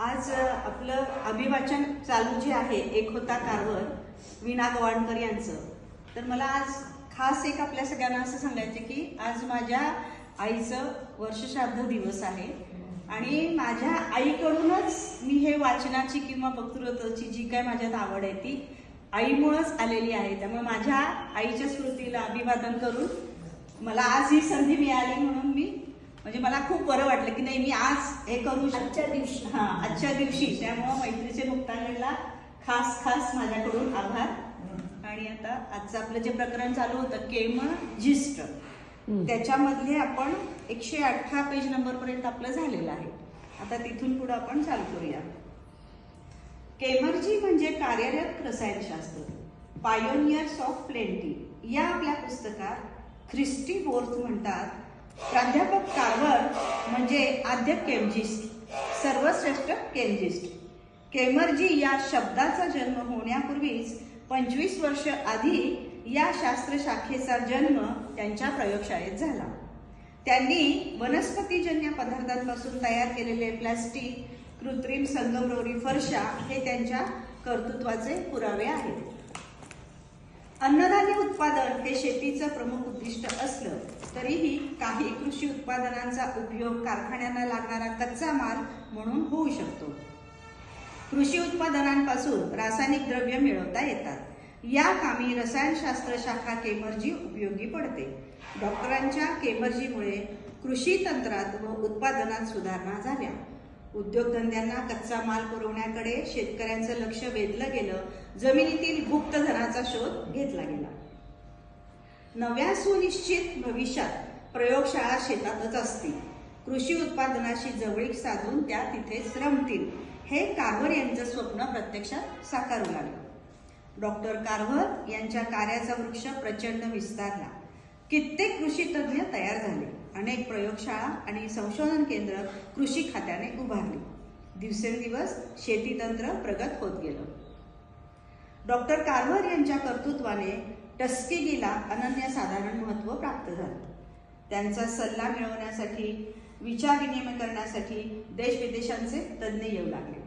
आज आपलं अभिवाचन चालू जे आहे एक होता कारवर विना गवाणकर यांचं. तर मला आज खास एक आपल्या सगळ्यांना असं सांगायचं की आज माझ्या आईचं वर्षश्राद्ध दिवस आहे. आणि माझ्या आईकडूनच मी हे वाचनाची किंवा वक्तृत्वाची जी काय माझ्यात आवड आहे ती आईमुळंच आलेली आहे. त्यामुळे माझ्या आईच्या स्मृतीला अभिवादन करून मला आज ही संधी मिळाली म्हणून मी म्हणजे मला खूप बरं वाटलं की नाही मी आज हे करू आजच्या दिवशी. हा आजच्या दिवशी. त्यामुळं मैत्रीचे मुक्तांगणला खास खास माझ्याकडून आभार. आणि आता आजचं आपलं जे प्रकरण चालू होतं केम जिस्ट त्याच्यामधले आपण एकशे अठरा पेज नंबर पर्यंत आपलं झालेलं आहे. आता तिथून पुढे आपण चालू करूया. केमर्जी म्हणजे कार्यरत रसायनशास्त्र पायोनियर्स ऑफ प्लेंटी या आपल्या पुस्तकात ख्रिस्टी बोर्थ म्हणतात प्राध्यापक कार्वर म्हणजे आद्य केमजिस्ट सर्वश्रेष्ठ केमजिस्ट. केमर्जी या शब्दाचा जन्म होण्यापूर्वीच पंचवीस वर्ष आधी या शास्त्रशाखेचा जन्म त्यांच्या प्रयोगशाळेत झाला. त्यांनी वनस्पतीजन्य पदार्थांपासून तयार केलेले प्लास्टिक कृत्रिम संगमरोरी फरशा हे त्यांच्या कर्तृत्वाचे पुरावे आहेत. अन्नधान्य उत्पादन हे शेतीचं प्रमुख उद्दिष्ट असलं तरीही काही कृषी उत्पादनांचा उपयोग कारखान्यांना लागणारा कच्चा माल म्हणून होऊ शकतो. कृषी उत्पादनांपासून रासायनिक द्रव्य मिळवता येतात. या कामी रसायनशास्त्र शाखा केमर्जी उपयोगी पडते. डॉक्टरांच्या केमर्जीमुळे कृषी तंत्रात व उत्पादनात सुधारणा झाल्या. उद्योगधंद्यांना कच्चा माल पुरवण्याकडे शेतकऱ्यांचं लक्ष वेधलं गेलं जमिनीतील गुप्त धनाचा शोध घेतला गेला. नव्या सुनिश्चित भविष्यात प्रयोगशाळा शेतातच असतील. कृषी उत्पादनाशी जवळीक साधून त्या तिथेच रमतील हे कारवर यांचं स्वप्न प्रत्यक्षात साकारू लागलं. डॉक्टर कारवर यांच्या कार्याचा वृक्ष प्रचंड विस्तारला. कित्येक कृषी तज्ज्ञ तयार झाले. अनेक प्रयोगशाळा आणि संशोधन केंद्र कृषी खात्याने उभारली. दिवसेंदिवस शेतीतंत्र प्रगत होत गेलं. डॉक्टर कारवर यांच्या कर्तृत्वाने टस्किगीला अनन्यसाधारण महत्त्व प्राप्त झालं. त्यांचा सल्ला मिळवण्यासाठी विचार विनिमय करण्यासाठी देश विदेशांचे तज्ज्ञ येऊ लागले.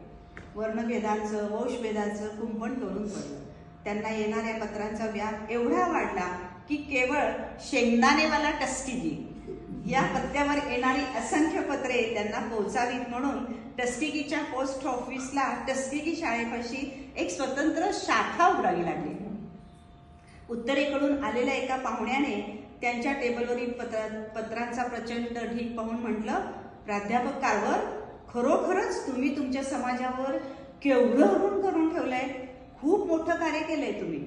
वर्णभेदांचं वंशभेदांचं कुंपण करून पडलं. त्यांना येणाऱ्या पत्रांचा व्याप एवढा वाढला की केवळ शेंगदाणेवाला टस्किगी या पत्त्यावर येणारी असंख्य पत्रे त्यांना पोहोचावीत म्हणून टस्किगीच्या पोस्ट ऑफिसला टस्किगी शाळेपाशी एक स्वतंत्र शाखा उघडावी लागली. उत्तरेकडून आलेल्या एका पाहुण्याने त्यांच्या टेबलवरील पत्र पत्रांचा प्रचंड ढीक पाहून म्हटलं प्राध्यापक कारवर खरोखरच तुम्ही तुमच्या समाजावर केवढं ऋण करून ठेवलंय? खूप मोठं कार्य केलंय तुम्ही.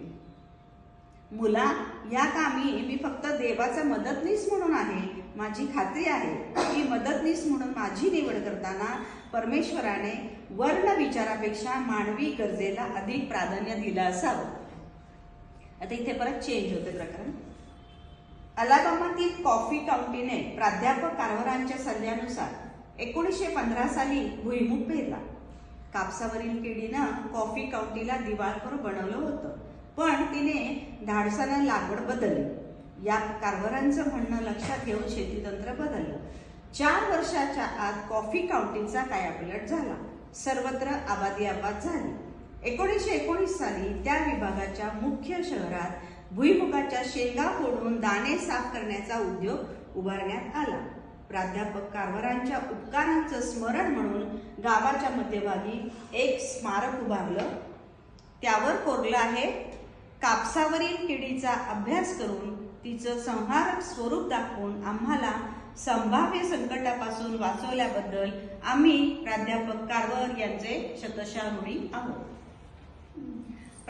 मुला या कामी मी फक्त देवाचा मदतनीस म्हणून आहे. माझी खात्री आहे की मदतनीस म्हणून माझी निवड करताना परमेश्वराने वर्ण विचारापेक्षा मानवी गरजेला अधिक प्राधान्य दिलं असावं. आता इथे परत चेंज होते प्रकरण. अलाबामातील कॉफी काउंटीने प्राध्यापक कारभारांच्या सल्ल्यानुसार एकोणीसशे पंधरा साली भुईमुख पेरला. कापसावरील किडीनं कॉफी काउंटीला दिवाळखोर बनवलं होतं पण तिने धाडसानं लागवड बदलली. या कारभारांचं म्हणणं लक्षात घेऊन शेतीतंत्र बदललं. चार वर्षाच्या आत कॉफी काउंटीचा कायापलट झाला? सर्वत्र आबादी आबाद झाली. एकोणीसशे एकोणीस साली त्या विभागाच्या मुख्य शहरात भुईमुगाच्या शेंगा फोडून दाणे साफ करण्याचा उद्योग उभारण्यात आला. प्राध्यापक कारभारांच्या उपकारांचं स्मरण म्हणून गावाच्या मध्यभागी एक स्मारक उभारलं. त्यावर कोरलं आहे. कापसावरील किडीचा अभ्यास करून तिचं संहारक स्वरूप दाखवून आम्हाला संभाव्य संकटापासून वाचवल्याबद्दल आम्ही प्राध्यापक कारवर यांचे शतशः ऋणी आहोत.